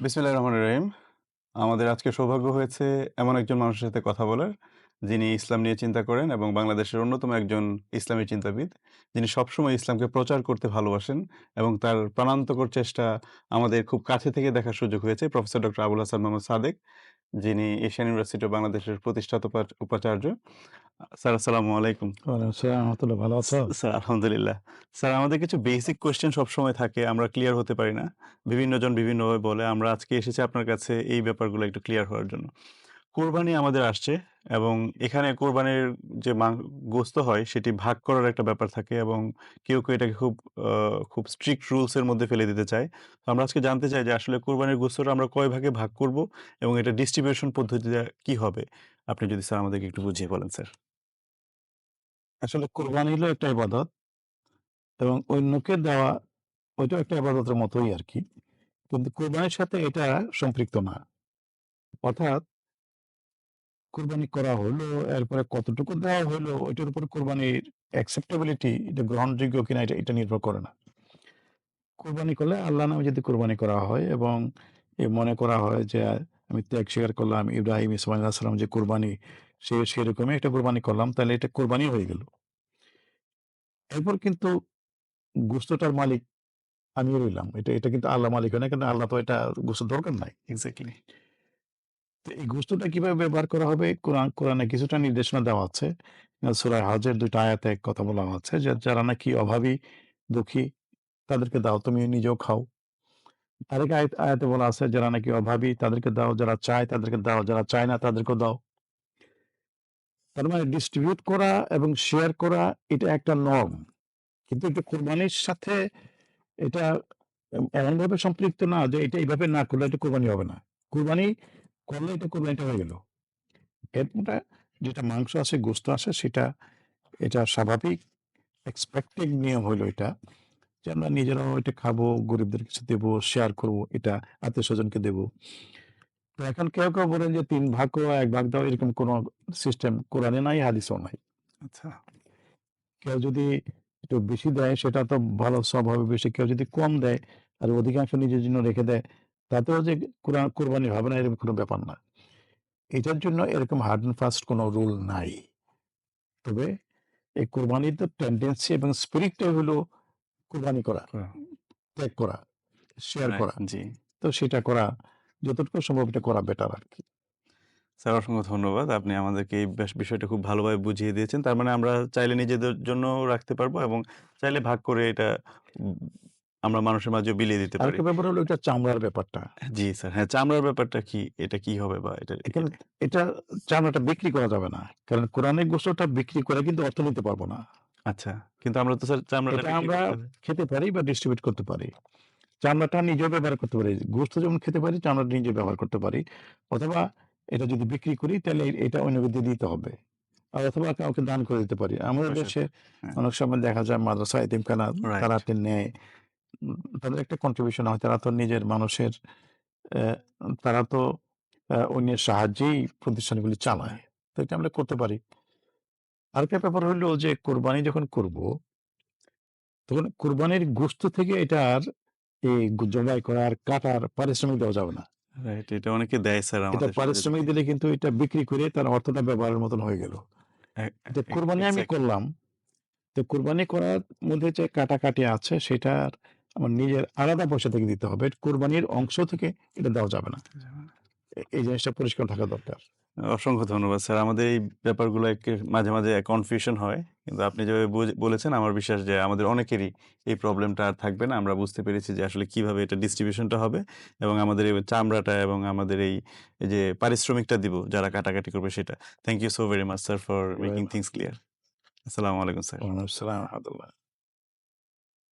বিসমিল্লাহির রহমান রহিম। আমাদের আজকে সৌভাগ্য হয়েছে এমন একজন মানুষের সাথে কথা বলার, যিনি ইসলাম নিয়ে চিন্তা করেন এবং বাংলাদেশের অন্যতম একজন ইসলামী চিন্তাবিদ। যিনি সবসময় ইসলামকে প্রচার করতে ভালোবাসেন এবং তার প্রাণান্তকর চেষ্টা আমাদের খুব কাছে থেকে দেখার সুযোগ হয়েছে। প্রফেসর ডক্টর আবুল হাসান মোহাম্মদ সাদেক, যিনি এশিয়ান ইউনিভার্সিটি বাংলাদেশের প্রতিষ্ঠাতা উপাচার্য। স্যার আসসালামু আলাইকুম। আলহামদুলিল্লাহ ভালো আছো? স্যার আলহামদুলিল্লাহ। স্যার আমাদের কিছু বেসিক কোয়েশ্চেন সবসময় থাকে। আমরা ক্লিয়ার হতে পারি না। বিভিন্ন জন বিভিন্নভাবে বলে। আমরা আজকে এসেছি আপনার কাছে এই ব্যাপারগুলো একটু ক্লিয়ার হওয়ার জন্য। কোরবানি আমাদের আসছে এবং এখানে কোরবানির যে গোস্ত হয় সেটি ভাগ করার একটা ব্যাপার থাকে এবং কেউ, কেউ এটাকে খুব খুব স্ট্রিক্ট রুলস এর মধ্যে ফেলে দিতে চায়। তো আমরা আজকে জানতে চাই যে আসলে কোরবানির গোস্তটা আমরা কয় ভাগে ভাগ করব এবং এটা ডিস্ট্রিবিউশন পদ্ধতিটা কি হবে? আপনি যদি স্যার আমাদেরকে একটু বুঝিয়ে বলেন স্যার। আসলে কোরবানি হলো একটা ইবাদত এবং অন্যকে দেওয়া ওইটাও একটা ইবাদতের মতোই আর কি কিন্তু কোরবানির সাথে এটা সম্পৃক্ত না। অর্থাৎ কোরবানি করা হলো, এরপরে কতটুকু দেওয়া হলো ওইটার উপর কোরবানির acceptability এটা গ্রহণযোগ্য কিনা এটা এটা নির্ভর করে না। কোরবানি করলে আল্লাহ নামে যদি কোরবানি করা হয় এবং এ মনে করা হয় যে আমি ত্যাগ স্বীকার করলাম ইব্রাহিম, ইসমাঈল আলাইহিস সালাম যে কোরবানি সে সেরকমই একটা কোরবানি করলাম তাহলে এটা কোরবানি হয়ে গেল। এরপর কিন্তু গোস্তটার মালিক আমি রইলাম। এটা এটা কিন্তু আল্লাহ মালিক হয় না। কিন্তু আল্লাহ তো এটা গোস্তের দরকার নাই। এক্সাক্টলি। এই গোস্তটা কীভাবে ব্যবহার করা হবে কোরআন কোরআনে কিছুটা নির্দেশনা দেওয়া আছে। আ সূরা হজের ২ টা আয়াতে কথা বলা আছে যে যারা নাকি অভাবী, দুঃখী তাদেরকে দাও তুমি নিজেও খাও। আরেক আয়াতে বলা আছে যারা নাকি অভাবী তাদেরকে দাও, যারা চায় তাদেরকে দাও, যারা চায় না তাদেরকেও দাও। তার মানে ডিস্ট্রিবিউট করা এবং শেয়ার করা এটা একটা নরম। কিন্তু এটা কোরবানির সাথে এটা এমনভাবে সম্পৃক্ত না যে এটা এইভাবে না করলে এটা কোরবানি হবে না। কোরবানি করলে এটা কোরবানিটা হয়ে গেল। এরপরে যেটা মাংস আছে, গোস্ত আছে সেটা এটা স্বাভাবিক এক্সপেক্টেড নিয়ম হইল এটা যে আমরা নিজেরাও এটা খাব, গরিবদের কিছু দেবো, শেয়ার করব, এটা আত্মীয়স্বজনকে দেবো। তো এখন কেউ, কেউ বলেন যে তিন ভাগ করো, এক ভাগ দাও এরকম কোনো সিস্টেম কোরআনে নাই, হাদিসেও নাই। আচ্ছা। কেউ যদি একটু বেশি দেয় সেটা তো ভালো সব হবে বেশি। কেউ যদি কম দেয় আর অধিকাংশ নিজের জন্য রেখে দেয় তাতেও যে কোরআন কোরবানি হবে না এরকম কোনো ব্যাপার না। এটার জন্য এরকম হার্ড অ্যান্ড ফাস্ট কোনো রুল নাই। তবে এই কোরবানির তো টেনডেন্সি এবং স্পিরিটটাই হলো কোরবানি করা। ত্যাগ করা, শেয়ার করা। জি। তো সেটা করা যতটুকু সম্ভব এটা করা বেটার আর কি স্যার অসংখ্য ধন্যবাদ। আপনি আমাদেরকে এই বেশ বিষয়টা খুব ভালোভাবে বুঝিয়ে দিয়েছেন। তার মানে আমরা চাইলে নিজেদের জন্যও রাখতে পারব এবং চাইলে ভাগ করে এটা আমরা মানুষের মাঝেও বিলিয়ে দিতে পারি। আরেকটা ব্যাপার হলো এটা চামড়ার ব্যাপারটা। জি স্যার। হ্যাঁ, চামড়ার ব্যাপারটা কি? এটা কি হবে বা এটা এটা চামড়াটা বিক্রি করা যাবে না। কারণ কোরআনের গোস্তটা বিক্রি করে কিন্তু অর্থ নিতে পারব না। আচ্ছা। কিন্তু আমরা তো স্যার চামড়াটা আমরা খেতে পারি বা ডিস্ট্রিবিউট করতে পারি। চামড়াটা নিজেও ব্যবহার করতে পারি। গোস্ত যেমন খেতে পারি, চামড়াটা নিজে ব্যবহার করতে পারি। অথবা এটা যদি বিক্রি করি তাহলে এটা অন্যকে দিয়ে দিতে হবে। আর অথবা কাউকে দান করে দিতে পারি। আমাদের দেশে হ্যাঁ। অনেক সময় দেখা যায় মাদ্রাসা এতিমখানা। তারা নেয়। তাদের একটা কন্ট্রিবিউশন হয়। তারা তো নিজের মানুষের তারা তো অন্যের সাহায্যেই প্রতিষ্ঠানগুলি চালায়। তো এটা আমরা করতে পারি। আরেকটা ব্যাপার হলো যে কোরবানি যখন করব তখন কোরবানির গোস্ত থেকে এটার এই জবাই করার, কাটার পারিশ্রমিক দেওয়া যাবে না। রাইট। এটা অনেকে দেয় স্যার এটা পারিশ্রমিক দিলে কিন্তু এটা বিক্রি করে তার অর্থটা ব্যবহারের মতন হয়ে গেল। কোরবানি আমি করলাম। তো কোরবানি করার মধ্যে যে কাটাকাটি আছে সেটার আমার নিজের আলাদা পয়সা থেকে দিতে হবে। কোরবানির অংশ থেকে এটা দেওয়া যাবে না। এই জিনিসটা পরিষ্কার থাকা দরকার। অসংখ্য ধন্যবাদ স্যার। আমাদের এই ব্যাপারগুলো মাঝে, মাঝে কনফিউশন হয়। কিন্তু আপনি যেভাবে বলেছেন আমার বিশ্বাস যে আমাদের অনেকেরই এই প্রবলেমটা আর থাকবে না। আমরা বুঝতে পেরেছি যে আসলে কীভাবে এটা ডিস্ট্রিবিউশনটা হবে এবং আমাদের এই চামড়াটা এবং আমাদের এই, যে পারিশ্রমিকটা দিব যারা কাটাকাটি করবে সেটা। Thank you so very much sir for making things clear. আসসালামু আলাইকুম স্যার। আসসালাম।